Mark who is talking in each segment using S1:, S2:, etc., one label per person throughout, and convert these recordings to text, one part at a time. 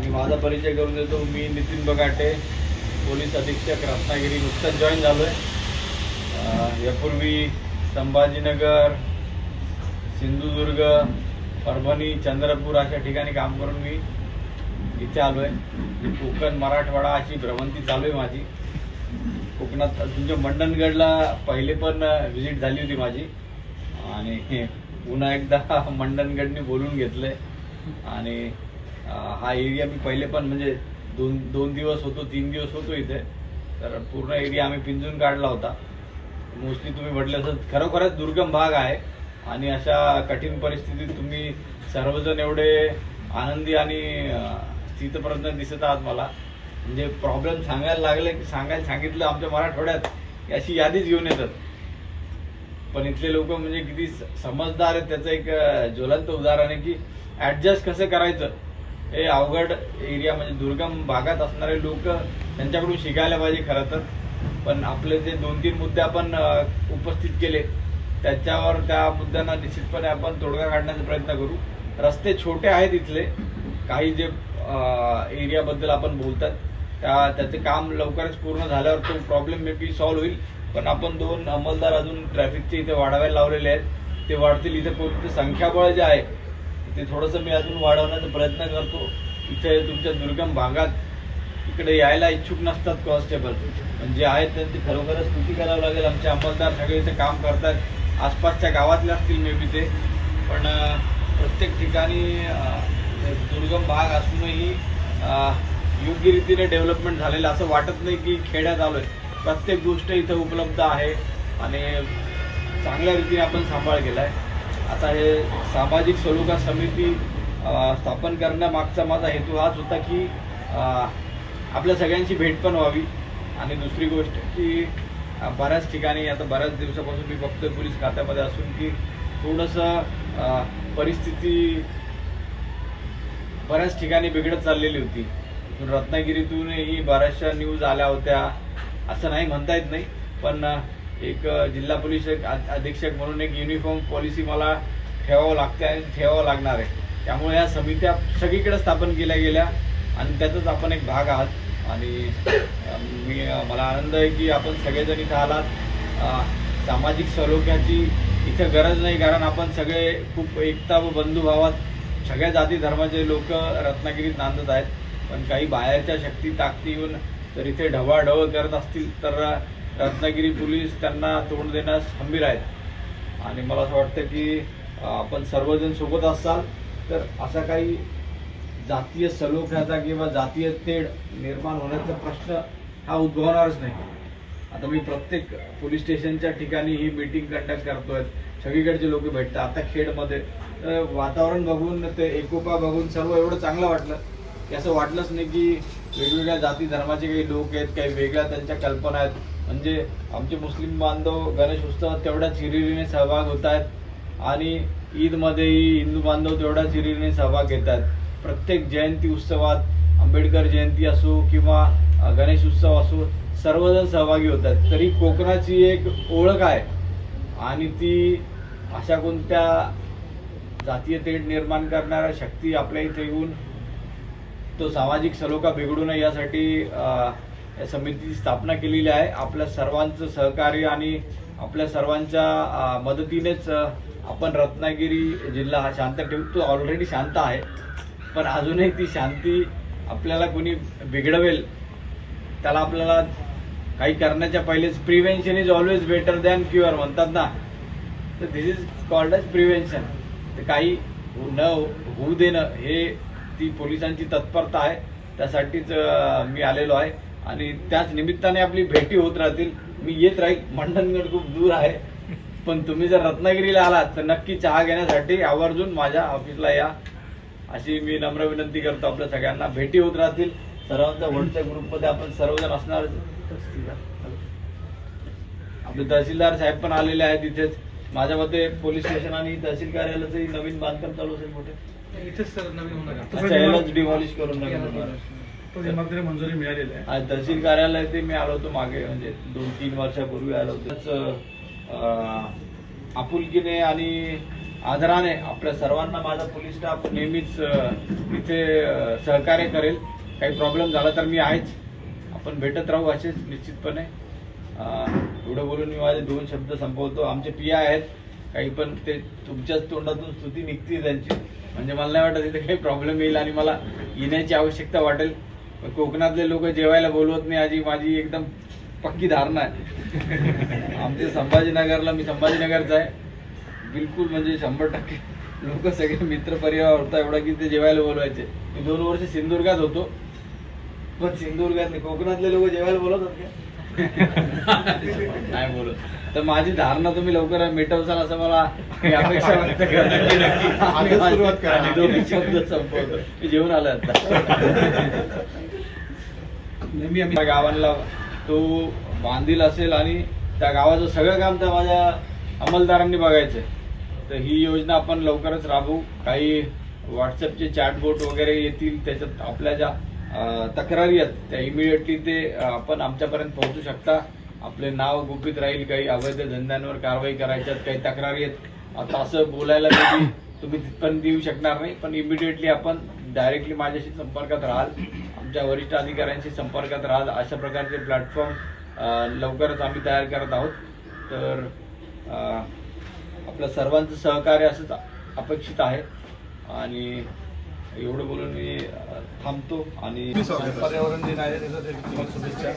S1: मी माझा परिचय करून देतो. मी नितीन बगाटे पोलीस अधीक्षक रत्नागिरी नुकताच जॉईन झालो आहे यापूर्वी संभाजीनगर सिंधुदुर्ग परभणी चंद्रपूर अशा ठिकाणी काम करून मी इथे आलो आहे कोकण मराठवाडा अशी भ्रमंती चालू आहे माझी. कोकणात तुमच्या मंडणगडला पहिले पण व्हिजिट झाली होती माझी. आणि पुन्हा एकदा मंडणगडने बोलून घेतलंय. आणि हा एरिया मी पहिले पण म्हणजे दोन दोन दिवस होतो तीन दिवस होतो इथे. तर पूर्ण एरिया आम्ही पिंजून काढला होता. मोस्टली तुम्ही म्हटलं असं खरोखरच दुर्गम भाग आहे. आणि अशा कठीण परिस्थितीत तुम्ही सर्वजण एवढे आनंदी आणि अं, दिसत आहात मला. म्हणजे प्रॉब्लेम सांगायला लागले की सांगायला सांगितलं आमच्या मराठवाड्यात की अशी यादीच घेऊन येतात. पण इथले लोक म्हणजे किती स- समजदार आहेत. त्याचं एक ज्वलंत उदाहरण आहे की ऍडजस्ट कसं करायचं? हे अवघड एरिया म्हणजे दुर्गम भागात असणारे लोक त्यांच्याकडून शिकायला पाहिजे खरं तर. पण आपले जे दोन तीन मुद्दे आपण उपस्थित केले त्याच्यावर त्या मुद्द्यांना निश्चितपणे आपण तोडगा काढण्याचा प्रयत्न करू. रस्ते छोटे आहेत इथले. काही जे एरियाबद्दल आपण बोलतात त्या त्याचे काम लवकरच पूर्ण झाल्यावर तो प्रॉब्लेम मे बी सॉल्व्ह होईल. पण आपण दोन अंमलदार अजून ट्रॅफिकचे इथे वाढवायला लावलेले आहेत. ते वाढतील इथे संख्याबळ जे आहे ते थोडंसं मी अजून वाढवण्याचा प्रयत्न करतो. इथे तुमच्या दुर्गम भागात इकडे यायला इच्छुक नसतात कॉन्स्टेबल जे आहेत त्यांची खरोखरच स्तुती करावं लागेल. आमचे अंमलदार सगळे इथे काम करतात. आसपासच्या गावातले असतील मे बी ते. पण प्रत्येक ठिकाणी दुर्गम भाग असूनही योग्य रीतीने डेव्हलपमेंट झालेलं असं वाटत नाही की खेड्यात आलोय. प्रत्येक गोष्ट इथं उपलब्ध आहे आणि चांगल्या रीतीने आपण सांभाळ केलाय. आता हे सामाजिक सलोखा समिती स्थापन करण्यामागचा माझा हेतू हाच होता की आपल्या सगळ्यांची भेट पण व्हावी. आणि दुसरी गोष्ट की बऱ्याच ठिकाणी आता बऱ्याच दिवसापासून मी बघतोय पोलीस खात्यामध्ये असून की थोडंसं परिस्थिती बऱ्याच ठिकाणी बिघडत चाललेली होती. रत्नागिरीतूनही बऱ्याचशा न्यूज आल्या होत्या. असं नाही म्हणता येत नाही पण एक जिल्हा पोलीस अधीक्षक म्हणून एक युनिफॉर्म पॉलिसी मला ठेवावं लागते आणि ठेवावं लागणार आहे. त्यामुळे या समित्या सगळीकडे स्थापन केल्या गेल्या आणि त्याचाच आपण एक भाग आहात. आणि मी मला आनंद आहे की आपण सगळेजण इथं आलात सामाजिक सलोख्याची इथं गरज नाही कारण आपण सगळे खूप एकता व बंधुभावात सगळ्या जाती धर्माचे लोक रत्नागिरीत नांदत आहेत. पण काही बाहेरच्या शक्ती ताकदी येऊन जर इथे ढवळाढवळ करत असतील तर रत्नागिरी पोलीस त्यांना तोंड देण्यास खंबीर आहेत. आणि मला असं वाटतं की आपण सर्वजण सोबत असाल तर असा काही जातीय सलोख्याचा किंवा जातीय तेढ निर्माण होण्याचा प्रश्न हा उद्भवणारच नाही. आता मी प्रत्येक पोलीस स्टेशनच्या ठिकाणी ही मीटिंग कंडक्ट करतोय. सगळीकडचे लोक भेटतात. आता खेडमध्ये तर वातावरण बघून ते एकोपा बघून सर्व एवढं चांगलं वाटलं. की असं वाटलंच नाही की वेगवेगळ्या जाती धर्माचे काही लोक आहेत काही वेगळ्या त्यांच्या कल्पना आहेत. म्हणजे आमचे मुस्लिम बांधव गणेश उत्सवात तेवढ्याच हिरिरीने सहभाग होत आहेत आणि ईदमध्येही हिंदू बांधव तेवढ्याच हिरिरीने सहभाग घेत आहेत प्रत्येक जयंती उत्सवात आंबेडकर जयंती असो किंवा गणेश उत्सव असो सर्वजण सहभागी होतात. तरी कोकणाची एक ओळख आहे आणि ती अशा कोणत्या जातीय तेढ निर्माण करणाऱ्या शक्ती आपल्या इथे येऊन तो सामाजिक सलोखा बिघडू नये यासाठी या समितीची स्थापना केलेली आहे. आपल्या सर्वांचं सहकार्य आणि आपल्या सर्वांच्या मदतीनेच आपण रत्नागिरी जिल्हा हा शांत ठेवतो ऑलरेडी शांत आहे. पण अजूनही ती शांती आपल्याला कोणी बिघडवेल त्याला आपल्याला काही करण्याच्या पहिलेच prevention is always better than cure म्हणतात ना. तर this is called as prevention तर काही न होऊ देणं हे ती पोलिसांची तत्परता आहे. त्यासाठीच मी आलेलो आहे. आणि त्याच निमित्ताने आपली भेटी होत राहतील. मी येत राहील. मंडणगड खूप दूर आहे. पण तुम्ही जर रत्नागिरीला आलात तर नक्की चहा घेण्यासाठी आवर्जून माझ्या ऑफिसला या. अशी मी नम्र विनंती करतो आपल्या सगळ्यांना. भेटी होत राहतील. सर्वांच्या व्हॉट्सअप ग्रुपमध्ये आपण सर्वजण असणार. आपले तहसीलदार साहेब पण आलेले आहेत इथेच. माझ्या मते पोलीस स्टेशन आणि तहसील कार्यालयाचंही नवीन बांधकाम चालू असेल कुठे
S2: इथेच सर नवीन होणार
S1: डिमॉलिश करून.
S2: तो इमारतीला मंजुरी मिळालेली आहे.
S1: आज तहसील कार्यालय ते मी आलो होतो मागे म्हणजे दोन तीन वर्षापूर्वी आलो होतो. त्याच, आपुलकीने आणि आदराने आपल्या सर्वांना माझा पोलीस स्टाफ नेहमीच इथे सहकार्य करेल. काही प्रॉब्लेम झाला तर मी आहेच. आपण भेटत राहू असेच निश्चितपणे. एवढं बोलून मी माझे दोन शब्द संपवतो. आमचे पिया आहेत. काही पण ते तुमच्याच तोंडातून स्तुती निघते त्यांची. म्हणजे मला नाही वाटत इथे काही प्रॉब्लेम येईल आणि मला येण्याची आवश्यकता वाटेल. कोकणातले लोक जेवायला बोलवत नाही आजी माझी एकदम पक्की धारणा आहे. आमचे संभाजीनगरला मी संभाजीनगरचा आहे. बिलकुल म्हणजे शंभर टक्के लोक सगळे मित्र परिवार होता एवढा की ते जेवायला बोलवायचे. मी दोन वर्ष सिंधुदुर्गात होतो. पण सिंधुदुर्गात नाही. कोकणातले लोक जेवायला बोलवतात का? नाही बोलत. तर माझी धारणा तुम्ही लवकर मिटवसाल असं मला अपेक्षा व्यक्त करतो की नक्की.
S3: आजच सुरुवात करा.
S1: आणि दोन शब्द संपवतो. मी जेवून आलो आता.
S2: नेहमी आम्ही
S1: त्या गावांना तो बांधील असेल आणि त्या गावाचं सगळं काम त्या माझ्या अंमलदारांनी बघायचंय. तर ही योजना आपण लवकरच राबवू. काही व्हॉट्सअपचे चॅटबोट वगैरे येतील त्याच्यात आपल्या ज्या तक्रारी आहेत त्या इमिडिएटली ते आपण आमच्यापर्यंत पोहोचू शकता. आपले नाव गुपित राहील काही अवैध धंद्यांवर कारवाई करायच्यात काही तक्रारी आहेत. आता असं बोलायला तुम्ही तुम्ही तिथपर्यंत येऊ शकणार नाही. पण इमिडिएटली आपण डायरेक्टली माझ्याशी संपर्कात राहाल. आमच्या वरिष्ठ अधिकाऱ्यांशी संपर्कात राहाल. अशा प्रकारचे प्लॅटफॉर्म लवकरच आम्ही तयार करत आहोत. तर आपलं आपल्या सर्वांचं सहकार्य असंच अपेक्षित आहे. आणि एवढं बोलून मी थांबतो आणि
S2: पर्यावरण दिन आहे त्याचा शुभेच्छा.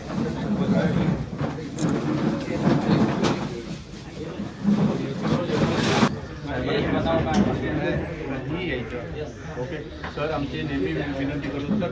S2: तुम्हाला शुभेच्छा ओके सर आमची नेहमी विनंती करू सर